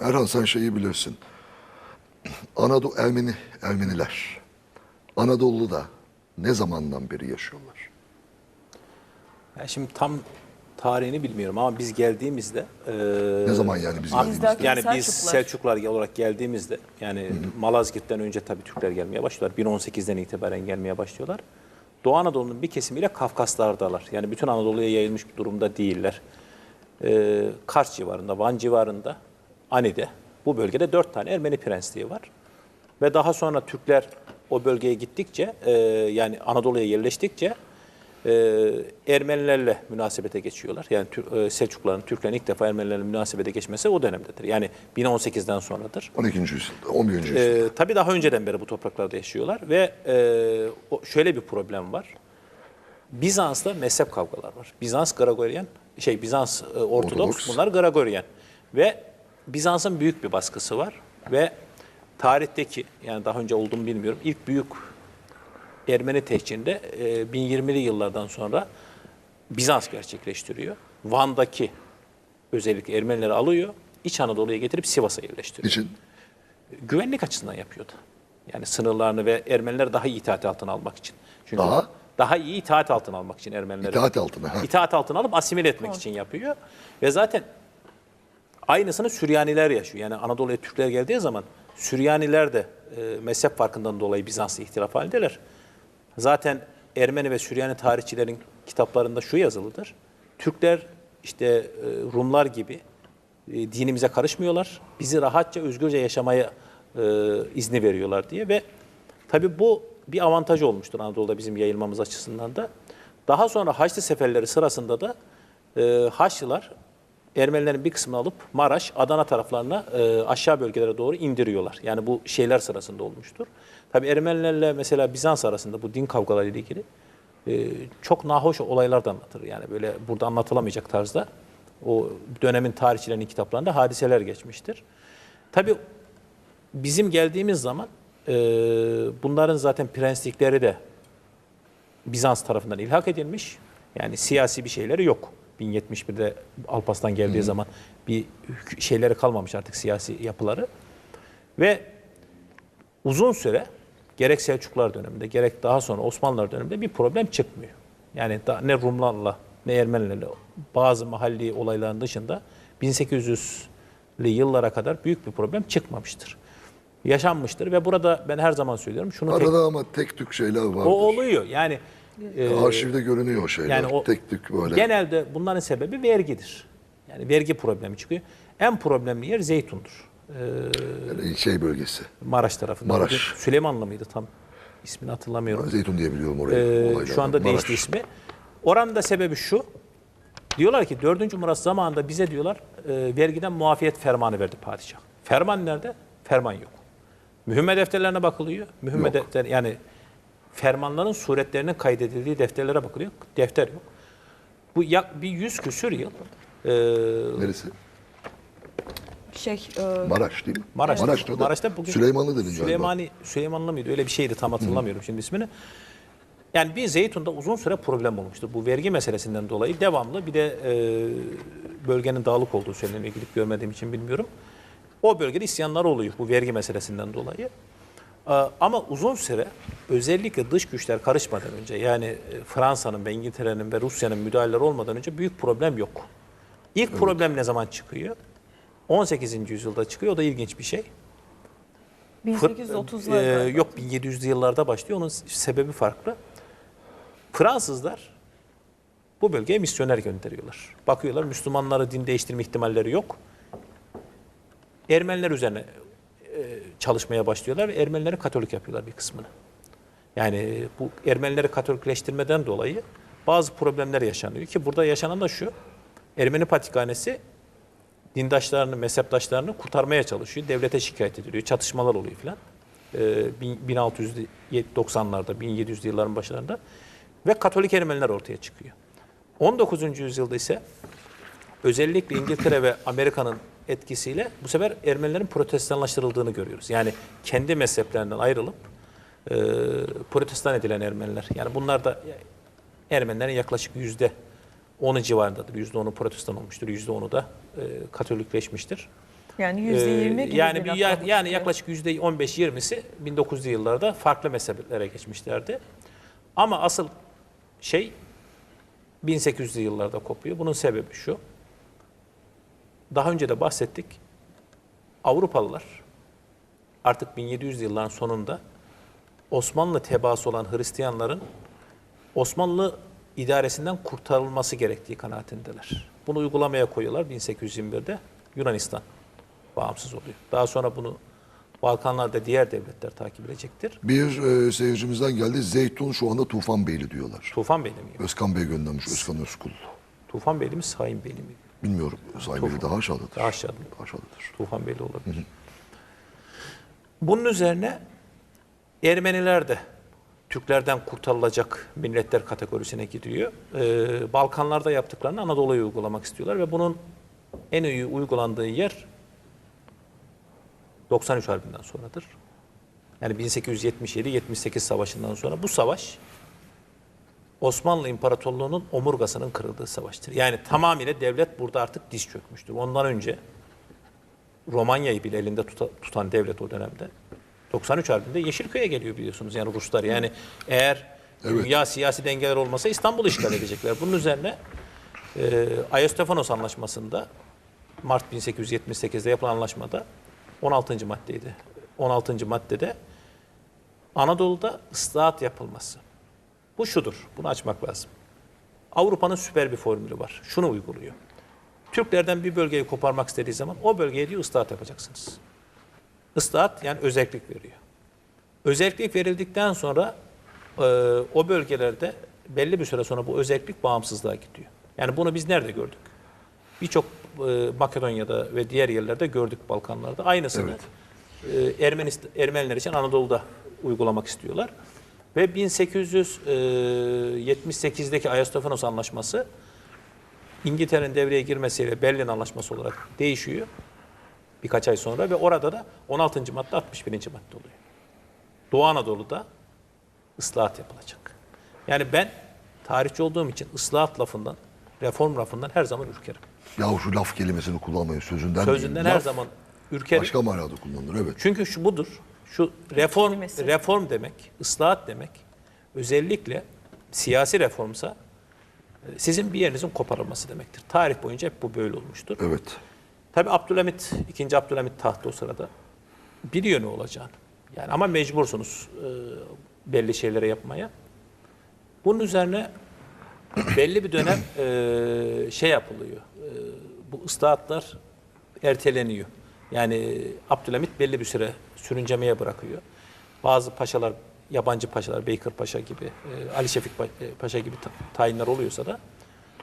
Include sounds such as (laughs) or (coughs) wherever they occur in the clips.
Erhan sen şeyi bilirsin. Anadolu Ermeni Ermeniler Anadolu'da ne zamandan beri yaşıyorlar? Yani şimdi tam tarihini bilmiyorum ama biz geldiğimizde e, Ne zaman yani biz geldiğimizde? Yani biz Selçuklular. Selçuklar olarak geldiğimizde yani Malazgirt'ten önce tabii Türkler gelmeye başlıyorlar. 1018'den itibaren gelmeye başlıyorlar. Doğu Anadolu'nun bir kesimiyle Kafkaslardalar. Yani bütün Anadolu'ya yayılmış bir durumda değiller. Ee, Kars civarında, Van civarında, Ani'de bu bölgede dört tane Ermeni prensliği var. Ve daha sonra Türkler o bölgeye gittikçe e, yani Anadolu'ya yerleştikçe e, Ermenilerle münasebete geçiyorlar. Yani e, Selçukluların, Türklerin ilk defa Ermenilerle münasebete geçmesi o dönemdedir. Yani 1018'den sonradır. 12. yüzyılda, 11. yüzyılda. Ee, tabii daha önceden beri bu topraklarda yaşıyorlar ve e, şöyle bir problem var. Bizans'ta mezhep kavgalar var. Bizans Gregorian, şey Bizans e, Ortodoks, Ortodoks. bunlar Gregorian. Ve Bizans'ın büyük bir baskısı var ve tarihteki yani daha önce olduğunu bilmiyorum ilk büyük Ermeni tehcirinde e, 1020'li yıllardan sonra Bizans gerçekleştiriyor. Van'daki özellikle Ermenileri alıyor, İç Anadolu'ya getirip Sivas'a yerleştiriyor Niçin? güvenlik açısından yapıyordu. Yani sınırlarını ve Ermenileri daha iyi itaat altına almak için. Çünkü Daha? daha iyi itaat altına almak için Ermenileri. İtaat altına. Ha. İtaat altına alıp asimile etmek için yapıyor. Ve zaten aynısını Süryaniler yaşıyor. Yani Anadolu'ya Türkler geldiği zaman Süryaniler de e, mezhep farkından dolayı Bizans'la ihtilaf halindeler. Zaten Ermeni ve Süryani tarihçilerin kitaplarında şu yazılıdır. Türkler işte e, Rumlar gibi e, dinimize karışmıyorlar. Bizi rahatça, özgürce yaşamaya e, izni veriyorlar diye ve tabii bu bir avantaj olmuştur Anadolu'da bizim yayılmamız açısından da. Daha sonra Haçlı seferleri sırasında da Haçlılar Ermenilerin bir kısmını alıp Maraş, Adana taraflarına e, aşağı bölgelere doğru indiriyorlar. Yani bu şeyler sırasında olmuştur. Tabii Ermenilerle mesela Bizans arasında bu din kavgaları ilgili e, çok nahoş olaylar da anlatır. Yani böyle burada anlatılamayacak tarzda o dönemin tarihçilerinin kitaplarında hadiseler geçmiştir. Tabii bizim geldiğimiz zaman e, bunların zaten prenslikleri de Bizans tarafından ilhak edilmiş. Yani siyasi bir şeyleri yok. 1071'de Alparslan geldiği zaman bir şeyleri kalmamış artık siyasi yapıları. Ve uzun süre gerek Selçuklular döneminde gerek daha sonra Osmanlılar döneminde bir problem çıkmıyor. Yani da, ne Rumlarla ne Ermenilerle bazı mahalli olayların dışında 1800'lü yıllara kadar büyük bir problem çıkmamıştır. Yaşanmıştır ve burada ben her zaman söylüyorum şunu tek- Arada ama tek tük şeyler vardır. o oluyor. Yani e, Arşivde görünüyor o şeyler. yani o tek tük böyle. genelde bunların sebebi vergidir. Yani vergi problemi çıkıyor. En problemli yer Zeytun'dur. Yani şey bölgesi. Maraş tarafında. Maraş. Süleymanlı mıydı tam? ismini hatırlamıyorum. Zeytun diye biliyorum orayı. Ee, şu anda Maraş. değişti ismi. Oranın da sebebi şu. Diyorlar ki 4. Murat zamanında bize diyorlar e, vergiden muafiyet fermanı verdi padişah. Ferman nerede? Ferman yok. Mühümme defterlerine bakılıyor. Mühümme Yok. defter yani fermanların suretlerinin kaydedildiği defterlere bakılıyor. Defter yok. Bu yak bir yüz küsür yıl e, Neresi? Şey, e, Maraş değil mi? Maraş'ta, Maraş'ta, da Maraş'ta bugün Süleymanlı dedin galiba. Süleymani, Süleymanlı mıydı? Öyle bir şeydi tam hatırlamıyorum şimdi ismini. Yani bir Zeytun'da uzun süre problem olmuştur. Bu vergi meselesinden dolayı devamlı bir de e, bölgenin dağlık olduğu söyleniyor. Gidip görmediğim için bilmiyorum. O bölgede isyanlar oluyor bu vergi meselesinden dolayı. E, ama uzun süre özellikle dış güçler karışmadan önce yani e, Fransa'nın ve İngiltere'nin ve Rusya'nın müdahaleleri olmadan önce büyük problem yok. İlk problem ne zaman çıkıyor? 18. yüzyılda çıkıyor. O da ilginç bir şey. 1830'larda. Ee, yok 1700'lü yıllarda başlıyor. Onun sebebi farklı. Fransızlar bu bölgeye misyoner gönderiyorlar. Bakıyorlar Müslümanları din değiştirme ihtimalleri yok. Ermeniler üzerine e, çalışmaya başlıyorlar ve Ermenileri Katolik yapıyorlar bir kısmını. Yani bu Ermenileri Katolikleştirmeden dolayı bazı problemler yaşanıyor ki burada yaşanan da şu. Ermeni Patrikhanesi dindaşlarını, mezheptaşlarını kurtarmaya çalışıyor. Devlete şikayet ediliyor. Çatışmalar oluyor filan. Ee, bin- 1690'larda, 1700'lü yılların başlarında ve Katolik Ermeniler ortaya çıkıyor. 19. yüzyılda ise özellikle İngiltere ve Amerika'nın etkisiyle bu sefer Ermenilerin protestanlaştırıldığını görüyoruz. Yani kendi mezheplerinden ayrılıp e, protestan edilen Ermeniler. Yani bunlar da Ermenilerin yaklaşık yüzde onu civarındadır. Yüzde onu protestan olmuştur. Yüzde onu da e, katolikleşmiştir. Yani Ee, %20 gibi yani bir ya- yani yaklaşık yüzde 15-20'si 1900'lü yıllarda farklı mezheplere geçmişlerdi. Ama asıl şey 1800'lü yıllarda kopuyor. Bunun sebebi şu. Daha önce de bahsettik. Avrupalılar artık 1700 yılların sonunda Osmanlı tebaası olan Hristiyanların Osmanlı idaresinden kurtarılması gerektiği kanaatindeler. Bunu uygulamaya koyuyorlar 1821'de Yunanistan bağımsız oluyor. Daha sonra bunu Balkanlarda diğer devletler takip edecektir. Bir e, seyircimizden geldi. Zeytun şu anda Tufanbeyli diyorlar. Tufan Beyli mi? Özkan Bey göndermiş. Özkan Özkul. Tufan Beyli mi, Sahin Beyli mi? Bilmiyorum. Sahibi daha aşağıdadır. Daha aşağıda. Daha aşağıdadır. Tufan Beyli olabilir. Bunun üzerine Ermeniler de Türklerden kurtarılacak milletler kategorisine gidiyor. Ee, Balkanlarda yaptıklarını Anadolu'ya uygulamak istiyorlar ve bunun en iyi uygulandığı yer 93 Harbi'nden sonradır. Yani 1877-78 savaşından sonra bu savaş Osmanlı İmparatorluğu'nun omurgasının kırıldığı savaştır. Yani tamamıyla devlet burada artık diz çökmüştür. Ondan önce Romanya'yı bile elinde tuta- tutan devlet o dönemde 93 Harbi'nde Yeşilköy'e geliyor biliyorsunuz yani Ruslar. Yani eğer dünya siyasi dengeler olmasa İstanbul'u işgal edecekler. Bunun üzerine e, Ayastefanos Anlaşması'nda Mart 1878'de yapılan anlaşmada 16. maddeydi. 16. maddede Anadolu'da ıslahat yapılması. Bu şudur. Bunu açmak lazım. Avrupa'nın süper bir formülü var. Şunu uyguluyor. Türklerden bir bölgeyi koparmak istediği zaman o bölgeye diyor ıslahat yapacaksınız. Islahat yani özellik veriyor. Özellik verildikten sonra e, o bölgelerde belli bir süre sonra bu özellik bağımsızlığa gidiyor. Yani bunu biz nerede gördük? Birçok e, Makedonya'da ve diğer yerlerde gördük Balkanlarda. Aynısını e, Ermenist, Ermeniler için Anadolu'da uygulamak istiyorlar. Ve 1878'deki Ayastofanos Anlaşması İngiltere'nin devreye girmesiyle Berlin Anlaşması olarak değişiyor birkaç ay sonra ve orada da 16. madde 61. madde oluyor. Doğu Anadolu'da ıslahat yapılacak. Yani ben tarihçi olduğum için ıslahat lafından, reform lafından her zaman ürkerim. Yahu şu laf kelimesini kullanmayın. Sözünden Sözünden değil. her Laf zaman ürkerim. Başka manada kullanılır. Evet. Çünkü şu budur. Şu reform kelimesi. reform demek, ıslahat demek özellikle siyasi reformsa e, sizin bir yerinizin koparılması demektir. Tarih boyunca hep bu böyle olmuştur. Evet. Tabi Abdülhamit, 2. Abdülhamit tahtı o sırada biliyor ne olacağını. Yani ama mecbursunuz e, belli şeylere yapmaya. Bunun üzerine (clears throat) belli bir dönem e, şey yapılıyor. E, bu ıslahatlar erteleniyor. Yani Abdülhamit belli bir süre sürüncemeye bırakıyor. Bazı paşalar, yabancı paşalar, Beykır Paşa gibi, e, Ali Şefik e, Paşa gibi ta- tayinler oluyorsa da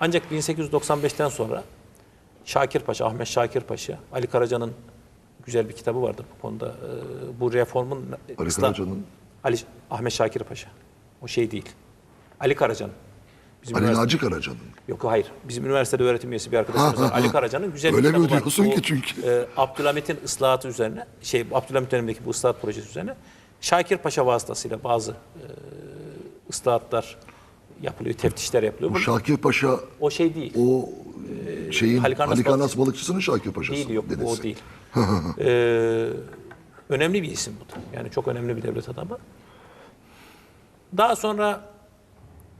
ancak 1895'ten sonra Şakir Paşa, Ahmet Şakir Paşa, Ali Karaca'nın güzel bir kitabı vardır bu konuda. Ee, bu reformun Ali Karaca'nın Ali Ahmet Şakir Paşa. O şey değil. Ali Karaca'nın. Bizim Ali üniversite- Naci Karaca'nın. Yok hayır. Bizim üniversitede öğretim üyesi bir arkadaşımız Ha, var. ha, Ali. Karaca'nın güzel bir Öyle mi kitabı var. diyorsun ki çünkü? e, Abdülhamit'in ıslahatı üzerine, şey Abdülhamit dönemindeki bu ıslahat projesi üzerine Şakir Paşa vasıtasıyla bazı e, ıslahatlar yapılıyor, teftişler yapılıyor. Bu Bu, Şakir Paşa o şey değil. o şeyin Halikarnas Halikarnas balıkçısının Şakir Paşa'sı. Değil yok dedesi. o değil. (laughs) Ee, önemli bir isim bu da. Yani çok önemli bir devlet adamı. Daha sonra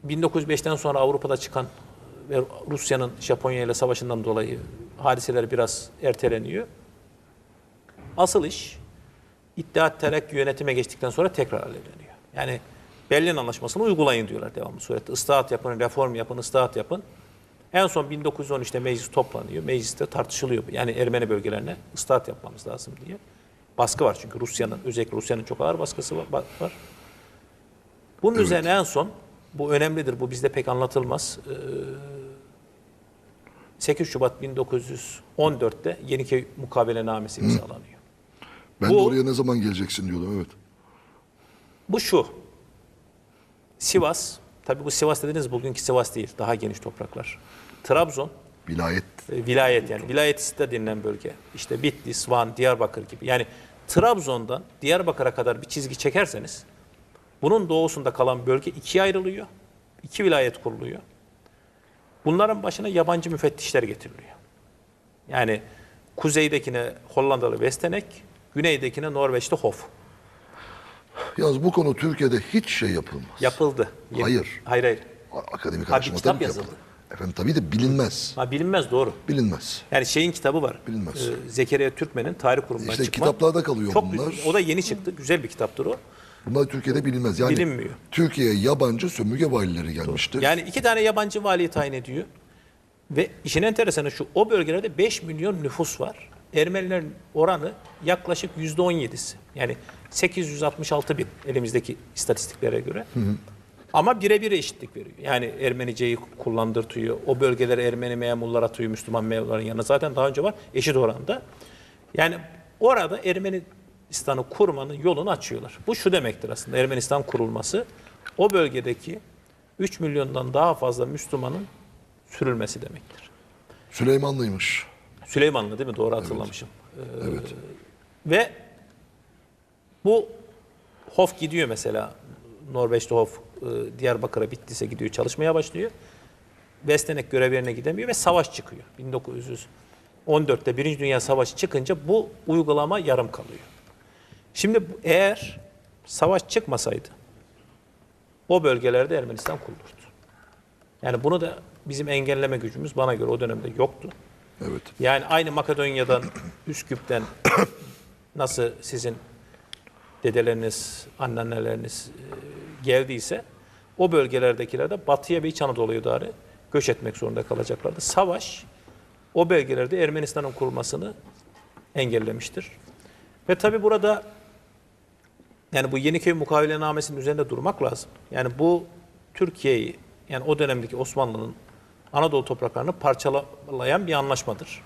1905'ten sonra Avrupa'da çıkan ve Rusya'nın Japonya ile savaşından dolayı hadiseler biraz erteleniyor. Asıl iş İttihat Terakki yönetime geçtikten sonra tekrar alevleniyor. Yani Berlin Anlaşması'nı uygulayın diyorlar devamlı surette. Islahat yapın, reform yapın, ıslahat yapın. En son 1913'te meclis toplanıyor. Mecliste tartışılıyor. Yani Ermeni bölgelerine ıslahat yapmamız lazım diye. Baskı var çünkü Rusya'nın, özellikle Rusya'nın çok ağır baskısı var. var. Bunun üzerine en son, bu önemlidir, bu bizde pek anlatılmaz. Ee, 8 Şubat 1914'te Yeniköy Mukabelenamesi imzalanıyor. Ben Bu- de oraya ne zaman geleceksin diyordum evet. Bu şu. Sivas, tabii bu Sivas dediğiniz bugünkü Sivas değil, daha geniş topraklar. Trabzon, Vilayet e, vilayet yani vilayet site denilen bölge. İşte Bitlis, Van, Diyarbakır gibi. Yani Trabzon'dan Diyarbakır'a kadar bir çizgi çekerseniz bunun doğusunda kalan bölge ikiye ayrılıyor. İki vilayet kuruluyor. Bunların başına yabancı müfettişler getiriliyor. Yani kuzeydekine Hollandalı Westenek, güneydekine Norveçli Hof. Yalnız bu konu Türkiye'de hiç şey yapılmaz. Yapıldı. Yeni- Hayır. Hayır hayır. Akademik Ha, bir araştırma kitap tabii ki yazıldı. yapılır. Efendim tabii de bilinmez. Ha, bilinmez doğru. Bilinmez. Yani şeyin kitabı var. Bilinmez. Ee, Zekeriya Türkmen'in tarih kurumundan İşte çıkma. kitaplarda kalıyor Çok bunlar. güzel- O da yeni çıktı. Güzel bir kitaptır o. Bunlar Türkiye'de bilinmez. Yani Bilinmiyor. Türkiye'ye yabancı sömürge valileri gelmiştir. Yani iki tane yabancı valiyi tayin ediyor. Ve işin enteresanı şu, o bölgelerde 5 milyon nüfus var. Ermenilerin oranı yaklaşık yüzde 17'si. Yani 866 bin elimizdeki istatistiklere göre. Ama birebir eşitlik veriyor. Yani Ermeniceyi kullandırtıyor. O bölgelere Ermeni memurlar atıyor Müslüman memurların yanına. Zaten daha önce var eşit oranda. Yani orada Ermenistan'ı kurmanın yolunu açıyorlar. Bu şu demektir aslında Ermenistan kurulması o bölgedeki 3 milyondan daha fazla Müslümanın sürülmesi demektir. Süleymanlıymış. Süleymanlı değil mi? Doğru hatırlamışım. Ee, Ve bu Hof gidiyor mesela. Norveç'te Hof e, Diyarbakır'a Bitlis'e gidiyor çalışmaya başlıyor. Bestenek görev yerine gidemiyor ve savaş çıkıyor. 1914'te Birinci Dünya Savaşı çıkınca bu uygulama yarım kalıyor. Şimdi eğer savaş çıkmasaydı o bölgelerde Ermenistan kurulurdu. Yani bunu da bizim engelleme gücümüz bana göre o dönemde yoktu. Evet. Yani aynı Makedonya'dan, (coughs) Üsküp'ten nasıl sizin dedeleriniz, anneanneleriniz e, geldiyse o bölgelerdekiler de batıya ve İç Anadolu'ya doğru göç etmek zorunda kalacaklardı. Savaş o bölgelerde Ermenistan'ın kurulmasını engellemiştir. Ve tabi burada yani bu Yeniköy mukavelenamesinin üzerinde durmak lazım. Yani bu Türkiye'yi yani o dönemdeki Osmanlı'nın Anadolu topraklarını parçalayan bir anlaşmadır.